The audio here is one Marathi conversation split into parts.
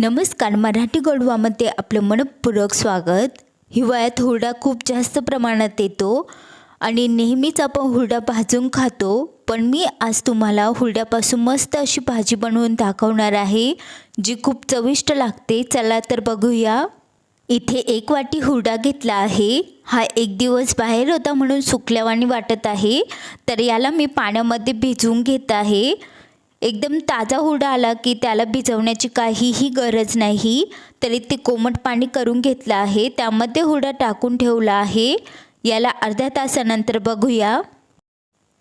नमस्कार मराठी गोडवामध्ये आपलं मनपूरक स्वागत. हिवाळ्यात हुरडा खूप जास्त प्रमाणात येतो आणि नेहमीच आपण हुरडा भाजून खातो. पण मी आज तुम्हाला हुरड्यापासून मस्त अशी भाजी बनवून दाखवणार आहे जी खूप चविष्ट लागते. चला तर बघूया. इथे एक वाटी हुरडा घेतला आहे. हा एक दिवस बाहेर होता म्हणून सुकल्यावाणी वाटत आहे. तर याला मी पाण्यामध्ये भिजवून घेत आहे. एकदम ताजा हुरडा आला की त्याला भिजवण्याची काहीही गरज नाही. तरी ते कोमट पाणी करून घेतलं आहे. त्यामध्ये हुरडा टाकून ठेवला आहे. याला अर्ध्या तासानंतर बघूया.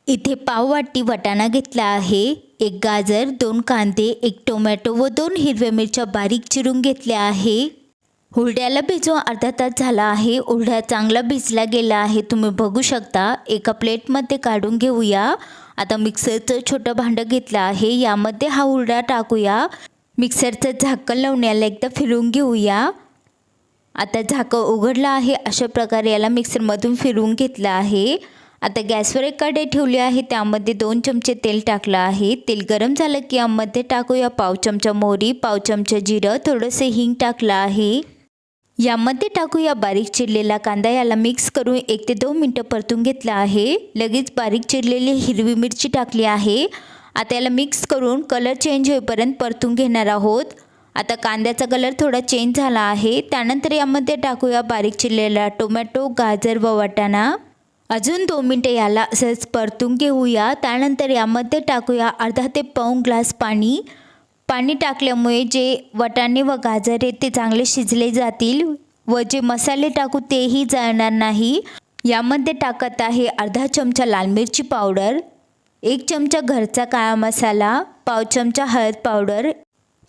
इथे पाववाटी वटाणा घेतला आहे. एक गाजर दोन कांदे एक टोमॅटो व दोन हिरव्या मिरच्या बारीक चिरून घेतल्या आहे. हुरड्याला भिजवून अर्धा तास झाला आहे. हुरडा चांगला भिजला गेला आहे. तुम्ही बघू शकता. एका प्लेटमध्ये काढून घेऊया. आता मिक्सरचं छोटं भांडं घेतलं आहे. यामध्ये हा हुरडा टाकूया. मिक्सरचं झाकण लावण्याला एकदा फिरवून घेऊया. आता झाकं उघडलं आहे. अशा प्रकारे याला मिक्सरमधून फिरवून घेतलं आहे. आता गॅसवर एक कढई ठेवली आहे. त्यामध्ये दोन चमचे तेल टाकलं आहे. तेल गरम झालं की यामध्ये टाकूया पाव चमचा मोहरी पाव चमचा जिरं थोडंसं हिंग टाकलं आहे. यामध्ये टाकूया बारीक चिरलेला कांदा याला मिक्स करून एक ते दोन मिनटं परतून घेतला आहे. लगेच बारीक चिरलेली हिरवी मिरची टाकली आहे. आता याला मिक्स करून कलर चेंज होईपर्यंत परतून घेणार आहोत. आता कांद्याचा कलर थोडा चेंज झाला आहे. त्यानंतर यामध्ये टाकूया बारीक चिरलेला टोमॅटो गाजर व वाटाणा. अजून दोन मिनटं याला असंच परतून घेऊया. त्यानंतर यामध्ये टाकूया अर्धा ते पाऊण ग्लास पाणी. पाणी टाकल्यामुळे जे वाटाणे व गाजर आहेत ते चांगले शिजले जातील व जे मसाले टाकू तेही जाणार नाही. यामध्ये टाकत आहे अर्धा चमचा लाल मिरची पावडर एक चमचा घरचा काळा मसाला पाव चमचा हळद पावडर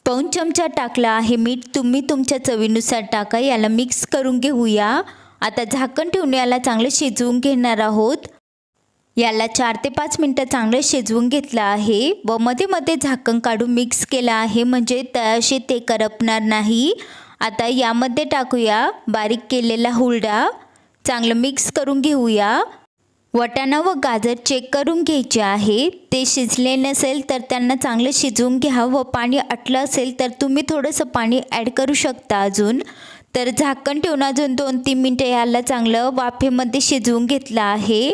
पाऊन चमचा टाकला आहे मीठ. तुम्ही तुमच्या चवीनुसार टाका याला मिक्स करून घेऊया. आता झाकण ठेवून याला चांगले शिजवून घेणार आहोत. याला चार ते पाच मिनटं चांगलं शिजवून घेतलं आहे. व मध्ये मध्ये झाकण काढून मिक्स केलं आहे. म्हणजे तळाशी ते करपणार नाही. आता यामध्ये टाकूया बारीक केलेला हुरडा. चांगलं मिक्स करून घेऊया. वटाणा व गाजर चेक करून घ्यायचे आहे. ते शिजले नसेल तर त्यांना चांगलं शिजवून घ्या. व पाणी आटलं असेल तर तुम्ही थोडंसं पाणी ॲड करू शकता अजून. तर झाकण ठेवून अजून दोन तीन मिनटं याला चांगलं वाफेमध्ये शिजवून घेतलं आहे.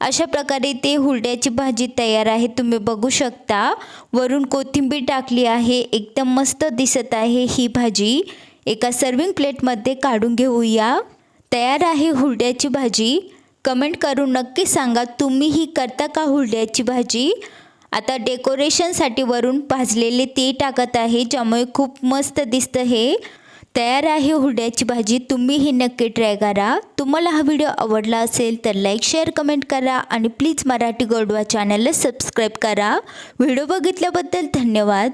अशा प्रकारे ते हुरड्याची भाजी तयार आहे. तुम्ही बघू शकता वरून कोथिंबीर टाकली आहे. एकदम मस्त दिसत आहे ही भाजी. एका सर्विंग प्लेटमध्ये काढून घेऊया. तयार आहे हुरड्याची भाजी. कमेंट करून नक्की सांगा तुम्ही ही करता का हुरड्याची भाजी? आता डेकोरेशनसाठी वरून भाजलेले ते टाकत आहे ज्यामुळे खूप मस्त दिसतं हे. तयार आहे हुरड्याची भाजी. तुम्हीही नक्की ट्राय करा. तुम्हाला हा व्हिडिओ आवडला असेल तर लाईक शेअर कमेंट करा आणि प्लीज मराठी गोडवा चॅनलला सबस्क्राईब करा. व्हिडिओ बघितल्याबद्दल धन्यवाद.